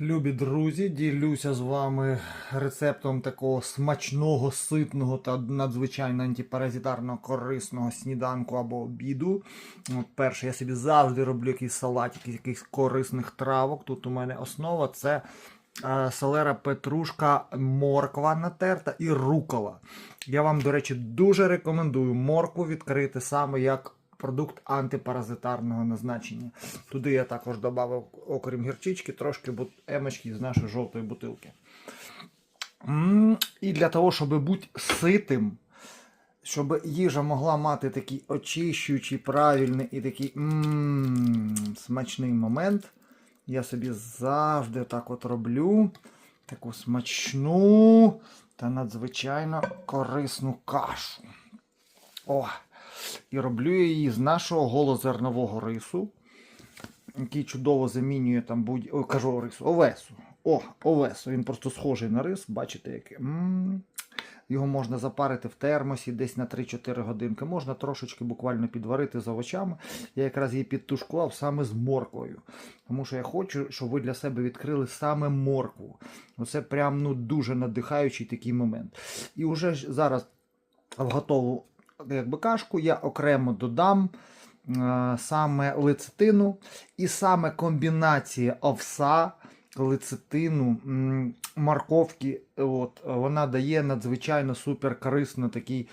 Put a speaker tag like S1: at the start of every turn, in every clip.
S1: Любі друзі, ділюся з вами рецептом такого смачного, ситного та надзвичайно антипаразитарно корисного сніданку або обіду. От перше, я собі завжди роблю якийсь салатик, із якихось корисних травок. Тут у мене основа це е, селера, петрушка, морква натерта і рукола. Я вам, до речі, дуже рекомендую моркву відкрити саме як продукт антипаразитарного назначення. Туди я також додав, окрім гірчички, трошки емочки з нашої жовтої бутилки. І для того, щоб бути ситим, щоб їжа могла мати такий очищуючий, правильний і такий смачний момент, я собі завжди так от роблю таку смачну та надзвичайно корисну кашу. О, і роблю її з нашого голозернового рису, який чудово замінює там будь... Ой, кажу рису, овесу. О, овесу. Він просто схожий на рис, бачите, який. Його можна запарити в термосі десь на 3-4 годинки. Можна трошечки буквально підварити з овочами. Я якраз її підтушкував саме з морквою. Тому що я хочу, щоб ви для себе відкрили саме моркву. Оце прям ну, дуже надихаючий такий момент. І вже зараз в готову якби, кашку я окремо додам е, саме лецитину і саме комбінація овса, лецитину, морковки. От, вона дає надзвичайно супер корисно такий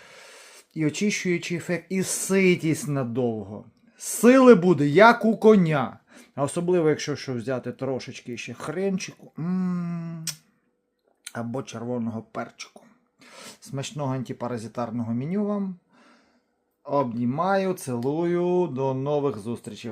S1: і очищуючий ефект, і ситість надовго. Сили буде, як у коня. Особливо, якщо що взяти трошечки ще хренчику або червоного перчику. Смачного антипаразитарного меню вам. Обнімаю, цілую, до нових зустрічей.